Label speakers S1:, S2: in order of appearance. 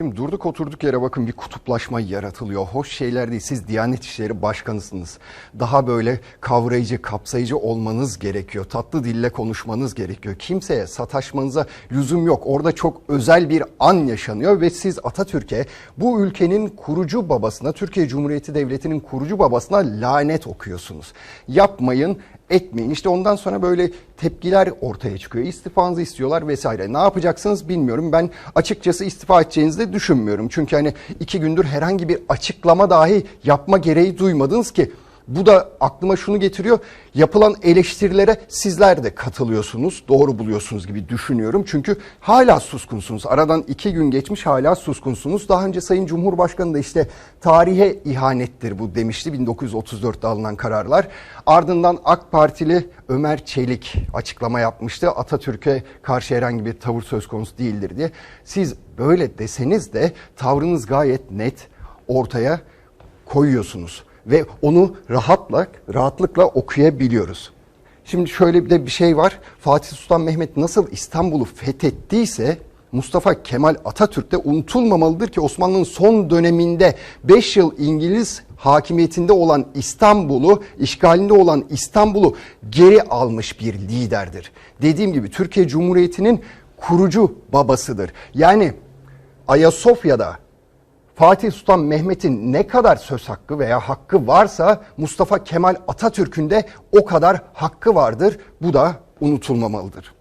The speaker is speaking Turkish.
S1: Şimdi durduk oturduk yere bakın bir kutuplaşma yaratılıyor. Hoş şeyler değil. Siz Diyanet İşleri Başkanısınız. Daha böyle kavrayıcı, kapsayıcı olmanız gerekiyor. Tatlı dille konuşmanız gerekiyor. Kimseye sataşmanıza lüzum yok. Orada çok özel bir an yaşanıyor ve siz Atatürk'e bu ülkenin kurucu babasına, Türkiye Cumhuriyeti Devleti'nin kurucu babasına lanet okuyorsunuz. Yapmayın, etmeyin. İşte ondan sonra böyle tepkiler ortaya çıkıyor. İstifanızı istiyorlar vesaire. Ne yapacaksınız bilmiyorum. Ben açıkçası istifa edeceğinizi de düşünmüyorum. Çünkü hani iki gündür herhangi bir açıklama dahi yapma gereği duymadınız ki. Bu da aklıma şunu getiriyor. Yapılan eleştirilere sizler de katılıyorsunuz, doğru buluyorsunuz gibi düşünüyorum. Çünkü hala suskunsunuz. Aradan iki gün geçmiş hala suskunsunuz. Daha önce Sayın Cumhurbaşkanı da işte tarihe ihanettir bu demişti 1934'te alınan kararlar. Ardından AK Partili Ömer Çelik açıklama yapmıştı. Atatürk'e karşı herhangi bir tavır söz konusu değildir diye. Siz böyle deseniz de tavrınız gayet net ortaya koyuyorsunuz ve onu rahatla, rahatlıkla okuyabiliyoruz. Şimdi şöyle bir de bir şey var. Fatih Sultan Mehmet nasıl İstanbul'u fethettiyse Mustafa Kemal Atatürk de unutulmamalıdır ki Osmanlı'nın son döneminde 5 yıl İngiliz hakimiyetinde olan İstanbul'u, işgalinde olan İstanbul'u geri almış bir liderdir. Dediğim gibi Türkiye Cumhuriyeti'nin kurucu babasıdır. Yani Ayasofya'da Fatih Sultan Mehmet'in ne kadar söz hakkı veya hakkı varsa Mustafa Kemal Atatürk'ün de o kadar hakkı vardır. Bu da unutulmamalıdır.